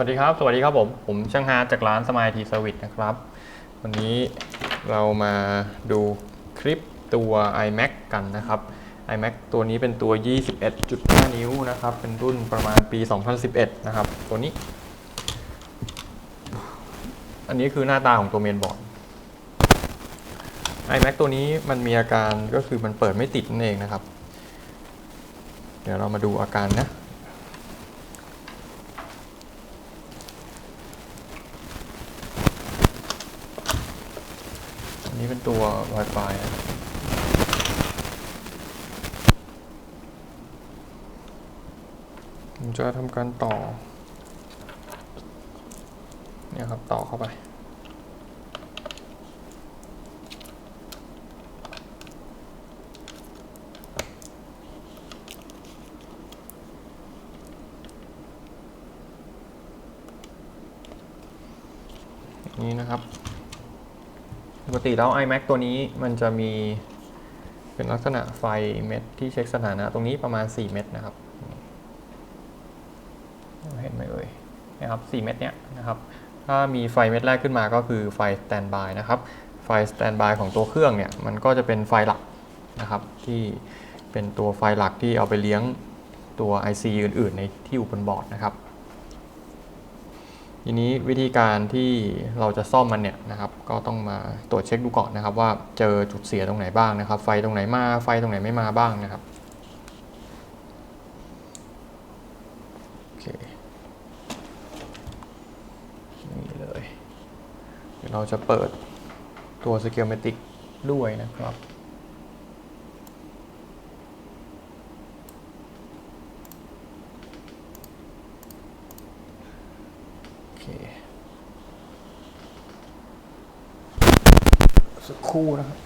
วัสดีครับ สวัสดีครับผม ผมช่างฮาจากร้านสมายทีเซอร์วิสนะครับ วันนี้เรามาดูคลิปตัว iMac กันนะครับ iMac ตัวนี้เป็นตัว 21.5 นิ้วนะครับ เป็นรุ่นประมาณปี 2011 นะครับ ตัวนี้ อันนี้คือหน้าตาของตัวเมนบอร์ด iMac ตัวนี้มันมีอาการก็คือมันเปิดไม่ติดนั่นเองนะครับ เดี๋ยวเรามาดูอาการนะ นี้เป็นตัว Wi-Fi นะผมจะทำการต่อ เนี่ยครับ ต่อเข้าไปนี้นะครับ ติแล้ว iMac ตัวนี้มันจะมีเป็นลักษณะไฟเม็ดที่เช็คสถานะ ตรงนี้ประมาณ 4 เม็ดนะครับ เห็นไหมเอ่ยนะครับ 4 เม็ดเนี้ยนะครับ ถ้ามีไฟเม็ดแรกขึ้นมาก็คือไฟสแตนบายนะครับ ไฟสแตนบายของตัวเครื่องเนี่ย มันก็จะเป็นไฟหลักนะครับ ที่เป็นตัวไฟหลักที่เอาไปเลี้ยงตัว IC อื่น ๆ ในที่อยู่บนบอร์ดนะครับ ทีนี้วิธีการที่เราจะซ่อมมันเนี่ยนะครับ ก็ต้องมาตรวจเช็คดูก่อนนะครับ ว่าเจอจุดเสียตรงไหนบ้างนะครับ ไฟตรงไหนมาไฟตรงไหนไม่มาบ้างนะครับโอเคนี่เลยเดี๋ยวเราจะเปิดตัว s c h e m a t i c ด้วยนะครับ โอเค สักครู่นะครับ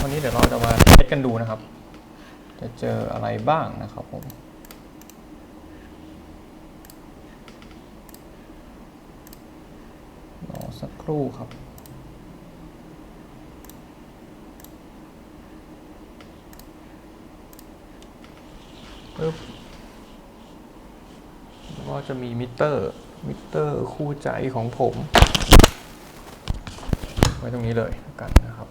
วันนี้เดี๋ยวเราจะมาเทสกันดูนะครับ จะเจออะไรบ้างนะครับผมรอสักครู่ครับปึ๊บ ก็จะมีมิเตอร์ มิเตอร์คู่ใจของผม ไว้ตรงนี้เลยกันนะครับ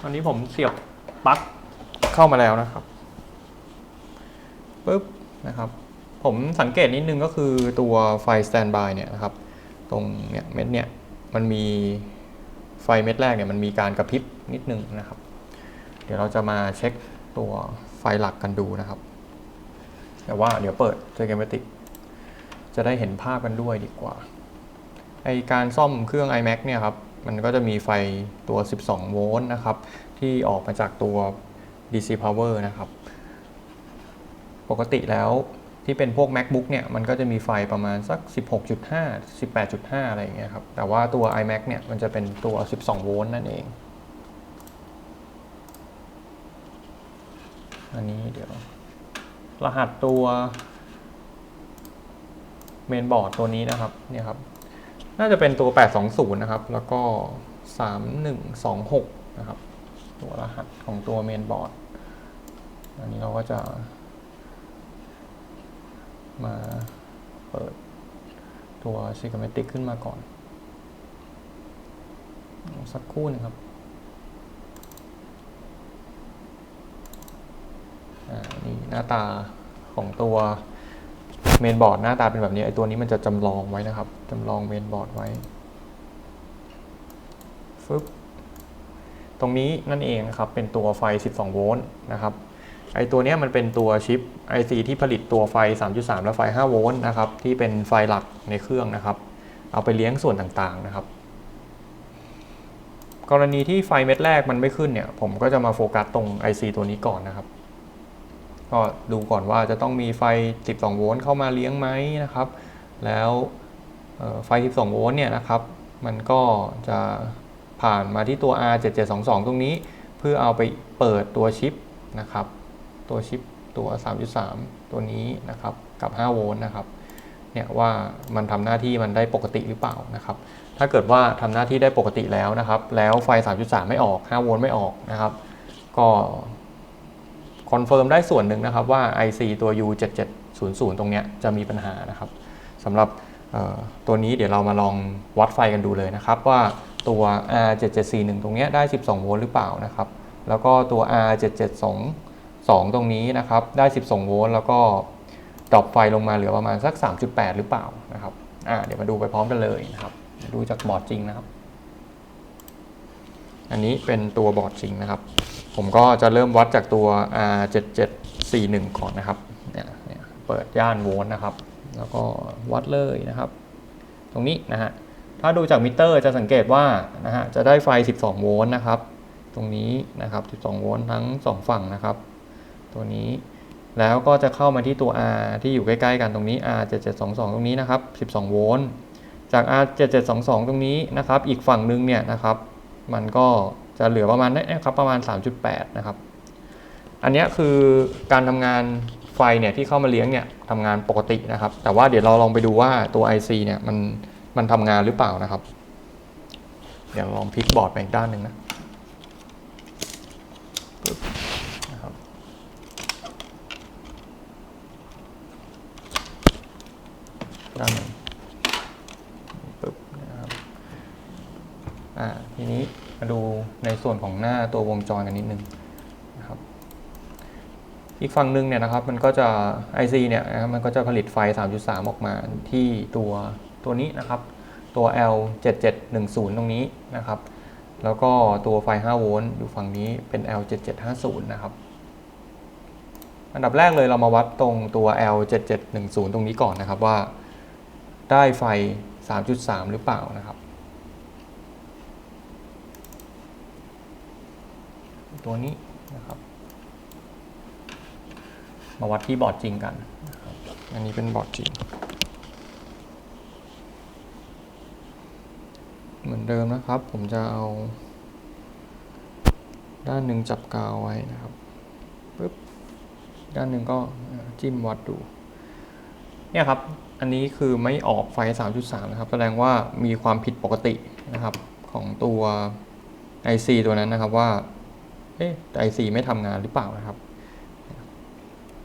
ตอนนี้ผมเสียบปลั๊กเข้ามาแล้วนะครับปึ๊บนะครับ ผมสังเกตนิดนึงก็คือตัวไฟสแตนบายเนี่ยนะครับ ตรงเนี่ยเม็ดเนี่ยมันมีไฟเม็ดแรกเนี่ยมันมีการกระพริบนิดนึงนะครับ เดี๋ยวเราจะมาเช็คตัวไฟหลักกันดูนะครับ แต่ว่าเดี๋ยวเปิดเซกเมติกจะได้เห็นภาพกันด้วยดีกว่า ไอการซ่อมเครื่อง iMac เนี่ยครับ มันก็จะมีไฟตัว 12 โวลต์นะครับ ที่ออกมาจากตัว DC power นะครับ ปกติแล้วที่เป็นพวก macbook เนี่ย มันก็จะมีไฟประมาณสัก 16.5 18.5 อะไรอย่างเงี้ยครับ แต่ว่าตัว iMac เนี่ย มันจะเป็นตัว 12 โวลต์นั่นเอง อันนี้เดี๋ยว รหัสตัวเมนบอร์ดตัวนี้นะครับเนี่ยครับ น่าจะเป็นตัว 820 นะครับ แล้วก็ 3126 นะครับ ตัวรหัสของตัวเมนบอร์ดอันนี้เราก็จะ มาเปิดตัว schematic ขึ้นมาก่อน สักครู่นึงครับ อ่า หน้าตาของตัวเมนบอร์ดหน้าตาเป็นแบบนี้ไอตัวนี้มันจะจำลองไว้นะครับจำลองเมนบอร์ดไว้ฟึบตรงนี้นั่นเองนะครับเป็นตัวไฟ 12 โวลต์นะครับไอตัวนี้มันเป็นตัวชิป IC ที่ผลิตตัวไฟ 3.3 และไฟ 5 โวลต์นะครับที่เป็นไฟหลักในเครื่องนะครับ เอาไปเลี้ยงส่วนต่างๆนะครับ กรณีที่ไฟเม็ดแรกมันไม่ขึ้นเนี่ย ผมก็จะมาโฟกัสตรง IC ตัวนี้ก่อนนะครับ ก็ดูก่อนว่าจะต้องมีไฟ 12 โวลต์เข้ามาเลี้ยงไหมนะครับ แล้วไฟ 12 โวลต์เนี่ยนะครับ มันก็จะผ่านมาที่ตัว R7722 ตรงนี้ เพื่อเอาไปเปิดตัวชิปนะครับ ตัวชิปตัว 3.3 ตัวนี้นะครับกับ 5 โวลต์นะครับเนี่ยว่ามันทำหน้าที่มันได้ปกติหรือเปล่านะครับ ถ้าเกิดว่าทำหน้าที่ได้ปกติแล้วนะครับ แล้วไฟ 3.3 ไม่ออก 5 โวลต์ไม่ออกนะครับ ก็ อนเฟิร์มได้ส่วนหนึ่งนะครับว่า IC ตัว U7700 ตรงเนี้ยจะมีปัญหานะครับสำหรับตัวนี้เดี๋ยวเรามาลองวัดไฟกันดูเลยนะครับ ว่าตัว R7741 ตรงเนี้ยได้ 12 โวลต์หรือเปล่านะครับ แล้วก็ตัว R7722 ตรงนี้นะครับ ได้ 12 โวลต์แล้วก็ดรอปไฟลงมาเหลือประมาณสัก 3.8 หรือเปล่านะครับอ่าเดี๋ยวมาดูไปพร้อมกันเลยนะครับ ดูจากบอร์ดจริงนะครับ อันนี้เป็นตัวบอร์ดจริงนะครับ ผมก็จะเริ่มวัดจากตัว R7741 ก่อนนะครับเนี่ยเปิดย่านโวลต์นะครับ แล้วก็วัดเลยนะครับ ตรงนี้นะฮะถ้าดูจากมิเตอร์จะสังเกตว่านะฮะจะได้ไฟ 12 โวลต์นะครับ ตรงนี้นะครับ 12 โวลต์ทั้ง 2 ฝั่งนะครับ ตัวนี้แล้วก็จะเข้ามาที่ตัว R ที่อยู่ใกล้ๆกันตรงนี้ R7722 ตรงนี้นะครับ 12 โวลต์จาก R7722 ตรงนี้นะครับ อีกฝั่งหนึงเนี่ยนะครับ มันก็ จะเหลือประมาณนี้ครับประมาณ 3.8 นะครับ อันนี้คือการทำงานไฟเนี่ยที่เข้ามาเลี้ยงเนี่ยทำงานปกตินะครับ แต่ว่าเดี๋ยวเราลองไปดูว่าตัว IC เนี่ยมันมันทำงานหรือเปล่านะครับ เดี๋ยวลองพลิกบอร์ดไปอีกด้านหนึ่งนะปึ๊บนะครับด้านหนึ่งปึ๊บนะครับ อ่า ทีนี้ มาดูในส่วนของหน้าตัววงจรกันนิดนึงนะครับ อีกฝั่งหนึ่งเนี่ยนะครับมันก็จะ IC เนี่ยนะครับมันก็จะผลิตไฟ 3.3 ออกมาที่ตัวตัวนี้นะครับ ตัว L7710 ตรงนี้นะครับ แล้วก็ตัวไฟ 5 โวลต์อยู่ฝั่งนี้เป็น L7750 นะครับอันดับแรกเลยเรามาวัดตรงตัว L7710 ตรงนี้ก่อนนะครับว่า ได้ไฟ 3.3 หรือเปล่านะครับ ตัวนี้นะครับ มาวัดที่บอร์ดจริงกันอันนี้เป็นบอร์ดจริง เหมือนเดิมนะครับ ผมจะเอา ด้านหนึ่งจับกาวไว้นะครับปึ๊บด้านหนึ่งก็จิ้มวัดดูเนี่ยครับ อันนี้คือไม่ออกไฟ 3.3 นะครับ แสดงว่ามีความผิดปกตินะครับของตัว IC ตัวนั้นนะครับว่า เอ๊ะแต่ IC ไม่ทำงานหรือเปล่านะครับ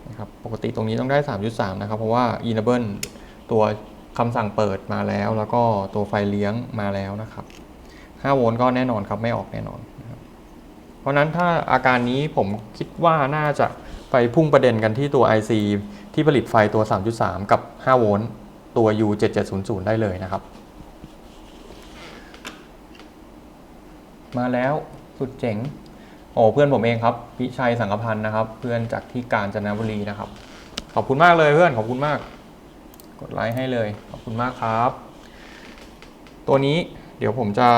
นะครับปกติตรงนี้ต้องได้ 3.3 นะครับ เพราะว่า enable ตัวคำสั่งเปิดมาแล้ว แล้วก็ตัวไฟเลี้ยงมาแล้วนะครับ 5 โวลต์ก็แน่นอนครับไม่ออกแน่นอนนะครับเพราะนั้นถ้าอาการนี้ผมคิดว่าน่าจะไปพุ่งประเด็นกันที่ตัว IC ที่ผลิตไฟตัว 3.3 กับ 5 โวลต์ตัว U7700 ได้เลยนะครับ มาแล้วสุดเจ๋ง อ้เพื่อนผมเองครับพิชัยสังกพันธ์นะครับ เพื่อนจากที่กาญจนบุรีนะครับ ขอบคุณมากเลยเพื่อนขอบคุณมาก กดไลค์ให้เลยขอบคุณมากครับ ตัวนี้เดี๋ยวผมจะ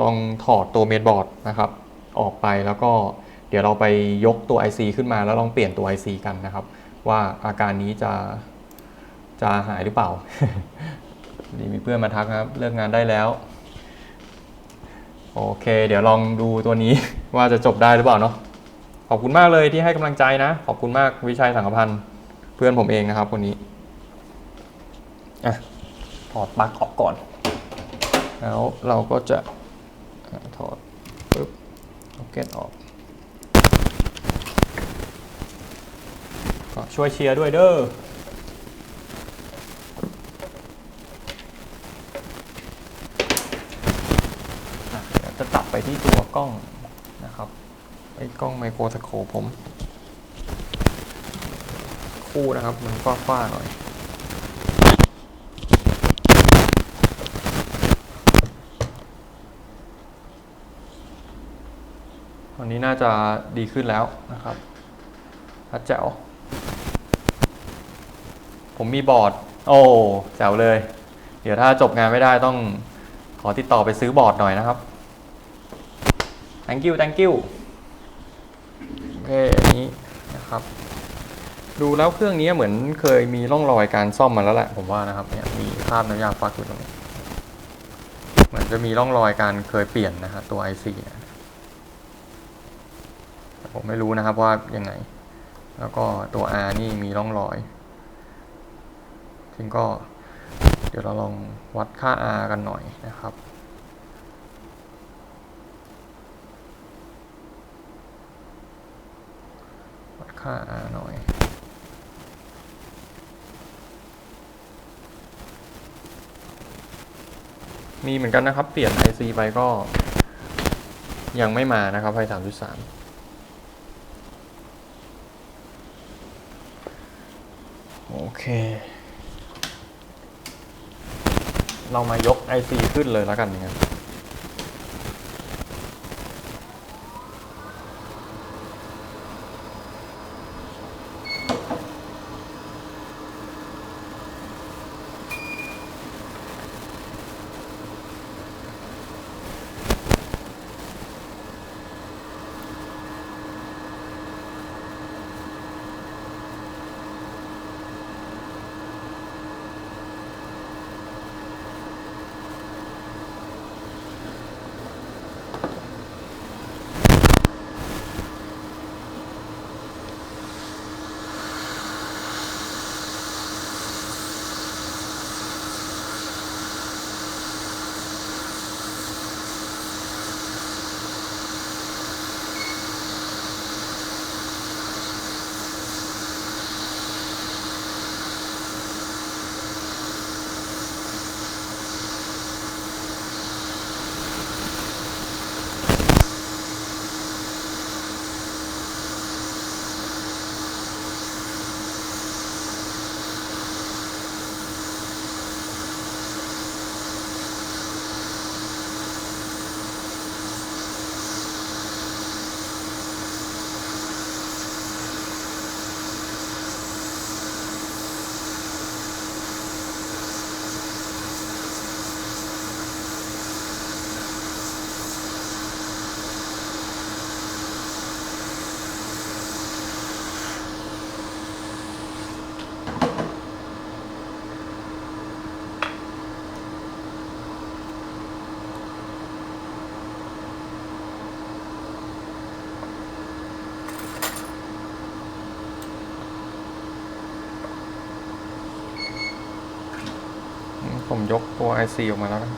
ลองถอดตัวเมนบอร์ดนะครับ ออกไปแล้วก็เดี๋ยวเราไปยกตัว IC ขึ้นมาแล้วลองเปลี่ยนตัว IC กันนะครับ ว่าอาการนี้จะจะหายหรือเปล่านี่มีเพื่อนมาทักครับ เลิกงานได้แล้ว โอเค เดี๋ยวลองดูตัวนี้ ว่าจะจบได้หรือเปล่าเนาะขอบคุณมากเลยที่ให้กำลังใจนะ ขอบคุณมากวิชัยสังกพันธ์เพื่อนผมเองนะครับคนนี้อะถอดปลั๊กออกก่อน แล้วเราก็จะถอดปึ๊บล็อกเก็ตออกก็ช่วยเชียร์ด้วยเด้อ อะเดี๋ยว จะตัดไปที่ตัวกล้องนะครับไอ้กล้องไมโครสโคปผม คู่นะครับ มันฟ้าๆหน่อยตอนนี้น่าจะดีขึ้นแล้วนะครับพัดแจ๋ว ผมมีบอร์ด โอ้แจ๋วเลย เดี๋ยวถ้าจบงานไม่ได้ต้องขอติดต่อไปซื้อบอร์ดหน่อยนะครับ thank you thank you โอเคอันนี้นะครับ ดูแล้วเครื่องนี้เหมือนเคยมีร่องรอยการซ่อมมาแล้วแหละผมว่านะครับเนี่ยมีคราบน้ำยาฟักอยู่ตรงนี้เหมือนจะมีร่องรอยการเคยเปลี่ยนนะครับตัว IC เนี่ยผมไม่รู้นะครับว่ายังไง แล้วก็ตัว R นี่มีร่องรอยซึ่งก็เดี๋ยวเราลองวัดค่า R กันหน่อยนะครับ ค่า R หน่อย มีเหมือนกันนะครับ เปลี่ยน IC ไปก็ ยังไม่มานะครับไฟ3.3โอเค เรามายก IC ขึ้นเลยแล้วกันนะครับ ผมยกตัว IC ออกมาแล้วนะ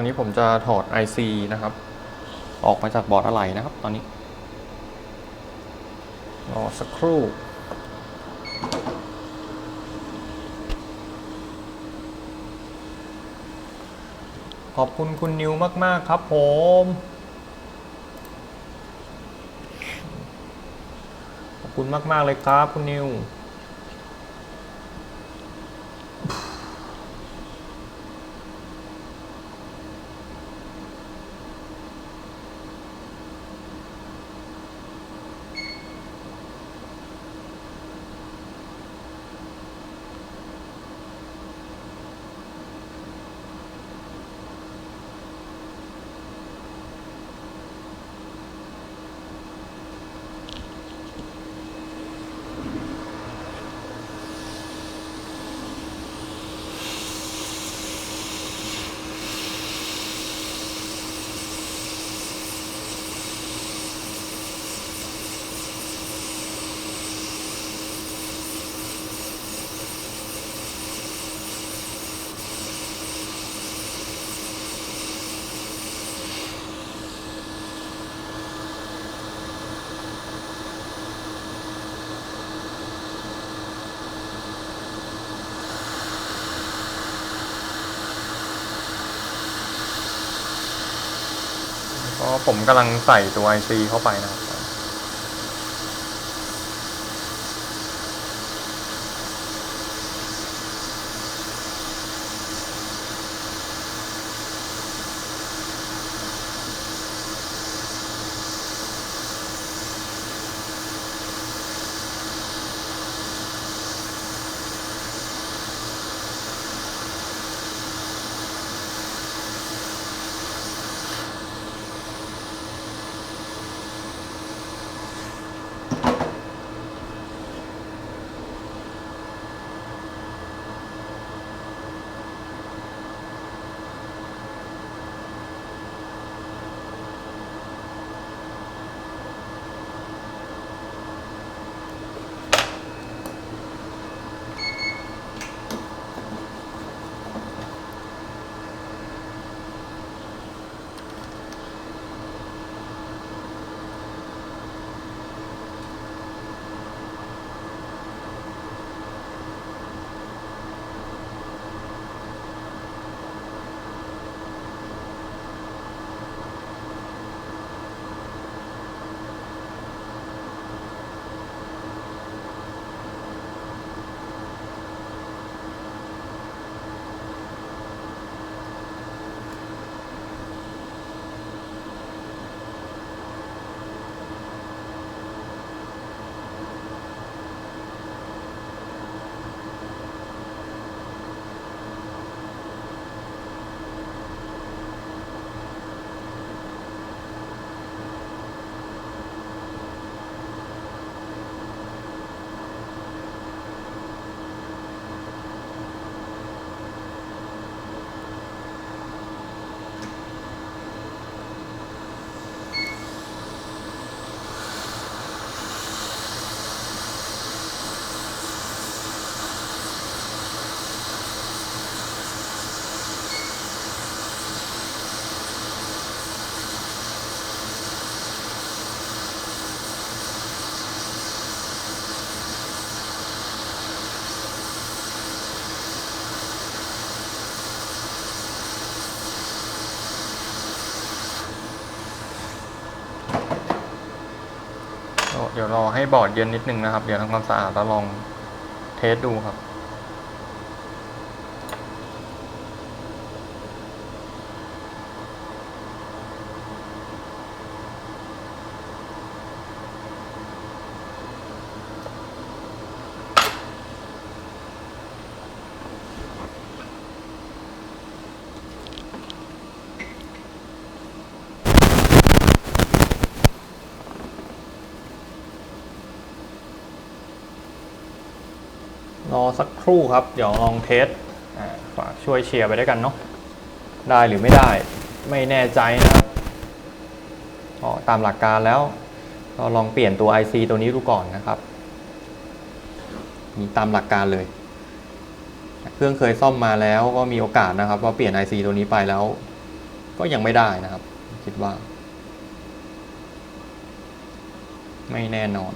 อนนี้ผมจะถอด IC นะครับ ออกมาจากบอร์ดอะไหล่นะครับ ตอนนี้รอสักครู่ขอบคุณคุณนิวมาก ๆ ครับผม ขอบคุณมาก ๆ เลยครับคุณนิว ผมกำลังใส่ตัว IC เข้าไปนะครับ ดี๋ยวรอให้บอร์ดเย็นนิดนึงนะครับ เดี๋ยวทำความสะอาดแล้วลองเทสดูครับ รอสักครู่ครับ เดี๋ยวลองเทสฝากช่วยเชียร์ไปด้วยกันเนาะได้หรือไม่ได้ไม่แน่ใจนะครับตามหลักการแล้วก็ลองเปลี่ยนตัว IC ตัวนี้ดูก่อนนะครับนี่ตามหลักการเลย เครื่องเคยซ่อมมาแล้วก็มีโอกาสนะครับ ว่าเปลี่ยน IC ตัวนี้ไปแล้ว ก็ยังไม่ได้นะครับ คิดว่า ไม่แน่นอน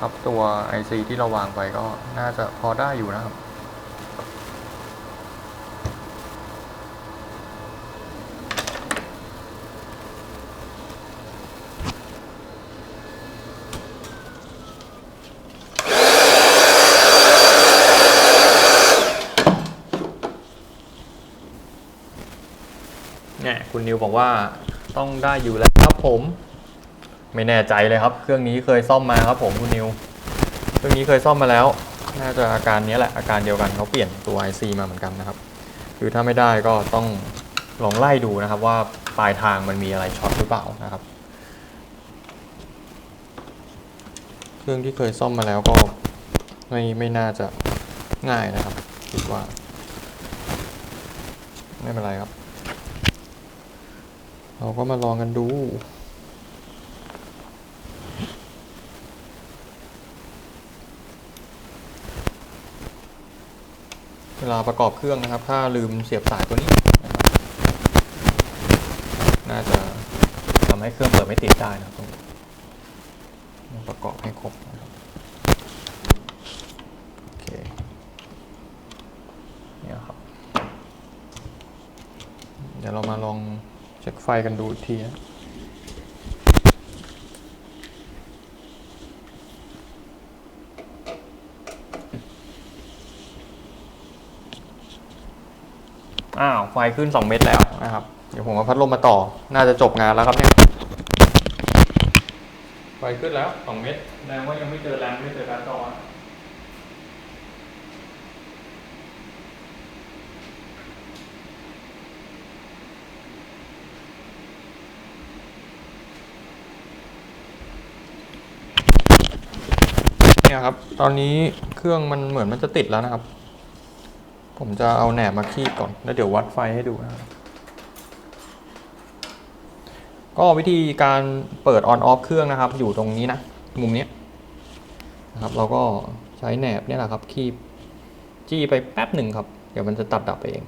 ครับตัว IC ที่เราวางไปก็น่าจะพอได้อยู่นะครับ เนี่ยคุณนิวบอกว่าต้องได้อยู่แล้วครับผม ไม่แน่ใจเลยครับ เครื่องนี้เคยซ่อมมาครับผมคุณนิว เครื่องนี้เคยซ่อมมาแล้ว น่าจะอาการนี้แหละอาการเดียวกันเขาเปลี่ยนตัว IC มาเหมือนกันนะครับ คือถ้าไม่ได้ก็ต้องลองไล่ดูนะครับว่าปลายทางมันมีอะไรช็อตหรือเปล่านะครับ เครื่องที่เคยซ่อมมาแล้วก็ไม่ไม่น่าจะง่ายนะครับคิดว่า ไม่เป็นไรครับ เราก็มาลองกันดู เวลาประกอบเครื่องนะครับ ถ้าลืมเสียบสายตัวนี้นะครับน่าจะทำให้เครื่องเปิดไม่ติดได้นะครับตรงนี้ประกอบให้ครบนะครับโอเคเนี่ยครับ เดี๋ยวเรามาลองเช็คไฟกันดูอีกทีนะ อ้าวไฟขึ้น 2 เมตรแล้วนะครับ เดี๋ยวผมเอาพัดลมมาต่อ น่าจะจบงานแล้วครับเนี่ยไฟขึ้นแล้ว 2 เมตรแสดงว่ายังไม่เจอแรมไม่เจอการ์ดจอนะเนี่ยครับ ตอนนี้เครื่องมันเหมือนมันจะติดแล้วนะครับ ผมจะเอาแหนบมาคีบก่อน แล้วเดี๋ยววัดไฟให้ดูนะครับก็วิธีการเปิดออนออฟเครื่องนะครับ อยู่ตรงนี้นะ มุมนี้นะครับ เราก็ใช้แหนบเนี่ยแหละครับ คีบจี้ไปแป๊บหนึ่งครับ เดี๋ยวมันจะตัดดับไปเอง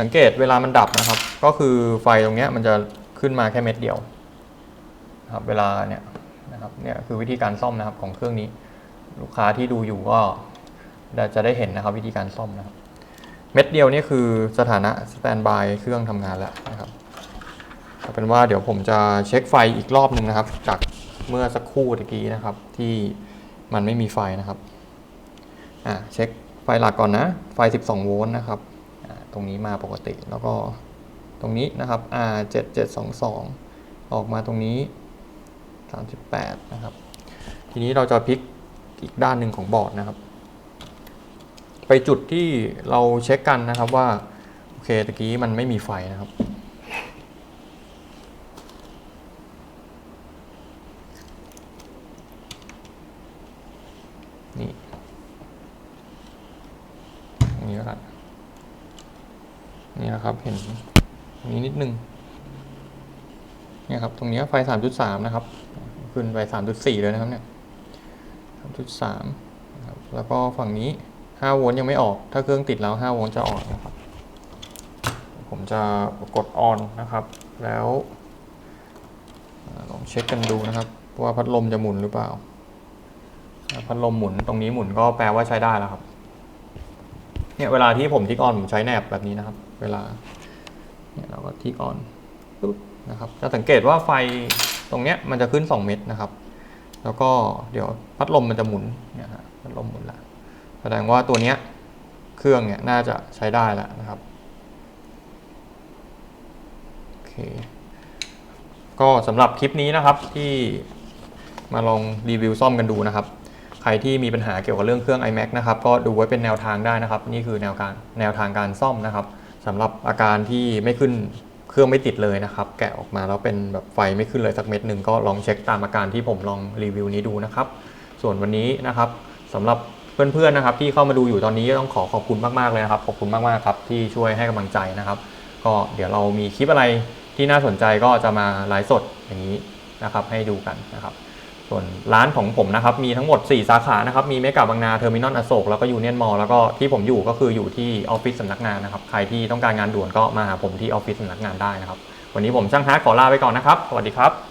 สังเกตเวลามันดับนะครับ ก็คือไฟตรงนี้มันจะขึ้นมาแค่เม็ดเดียวนะครับเวลาเนี่ยนะครับเนี่ยคือวิธีการซ่อมนะครับของเครื่องนี้ ลูกค้าที่ดูอยู่ก็ เราจะได้เห็นนะครับวิธีการซ่อมนะครับ เม็ดเดียวนี่คือสถานะสแตนบายเครื่องทำงานแล้วนะครับเอาเป็นว่าเดี๋ยวผมจะเช็คไฟอีกรอบหนึ่งนะครับ จากเมื่อสักครู่ตะกี้นะครับ ที่มันไม่มีไฟนะครับอ่าเช็คไฟหลักก่อนนะ ไฟ 12 โวลต์นะครับตรงนี้มาปกติแล้วก็ตรงนี้นะครับ R 7722 ออกมาตรงนี้ 38 นะครับ ทีนี้เราจะพลิกอีกด้านหนึ่งของบอร์ดนะครับ ไปจุดที่เราเช็คกันนะครับว่า โอเคตะกี้มันไม่มีไฟนะครับ นี่ตรงนี้แล้วกันนี่นะครับเห็นนี้นิดนึงเนี่ยครับ ตรงนี้ไฟ 3.3 นะครับ ขึ้นไป 3.4 เลยนะครับเนี่ย3.3 แล้วก็ฝั่งนี้ 5โวลต์ยังไม่ออก ถ้าเครื่องติดแล้ว5โวลต์จะออกนะครับ ผมจะกดออนนะครับ แล้วลองเช็คกันดูนะครับ ว่าพัดลมจะหมุนหรือเปล่าถ้าพัดลมหมุนตรงนี้หมุนก็แปลว่าใช้ได้แล้วครับ เนี่ยเวลาที่ผมทิกออนผมใช้แนบแบบนี้นะครับ เวลา เนี่ยเราก็ทิกออนปุ๊บนะครับ จะสังเกตว่าไฟตรงเนี้ยมันจะขึ้น 2 เม็ดนะครับ แล้วก็เดี๋ยวพัดลมมันจะหมุนเนี่ยฮะพัดลมหมุนละ แสดงว่าตัวเนี้ยเครื่องเนี่ยน่าจะใช้ได้แล้วนะครับโอเคก็สำหรับคลิปนี้นะครับที่มาลองรีวิวซ่อมกันดูนะครับ ใครที่มีปัญหาเกี่ยวกับเรื่องเครื่อง iMac นะครับก็ดูไว้เป็นแนวทางได้นะครับ นี่คือแนวการแนวทางการซ่อมนะครับสำหรับอาการที่ไม่ขึ้นเครื่องไม่ติดเลยนะครับ แกะออกมาแล้วเป็นแบบไฟไม่ขึ้นเลยสักเม็ดหนึ่งก็ลองเช็คตามอาการที่ผมลองรีวิวนี้ดูนะครับ ส่วนวันนี้นะครับสำหรับ เพื่อนๆนะครับที่เข้ามาดูอยู่ตอนนี้ก็ต้องขอขอบคุณมากๆเลยนะครับ ขอบคุณมากๆครับที่ช่วยให้กำลังใจนะครับ ก็เดี๋ยวเรามีคลิปอะไรที่น่าสนใจก็จะมาไลฟ์สดอย่างนี้นะครับ ให้ดูกันนะครับ ส่วนร้านของผมนะครับ มีทั้งหมด 4 สาขานะครับ มีเมกะบางนาเทอร์มินอลอโศกแล้วก็ยูเนียนมอลแล้วก็ที่ผมอยู่ก็คืออยู่ที่ออฟฟิศสำนักงานนะครับ ใครที่ต้องการงานด่วนก็มาหาผมที่ออฟฟิศสำนักงานได้นะครับ วันนี้ผมช่างฮาร์ดขอลาไปก่อนนะครับ สวัสดีครับ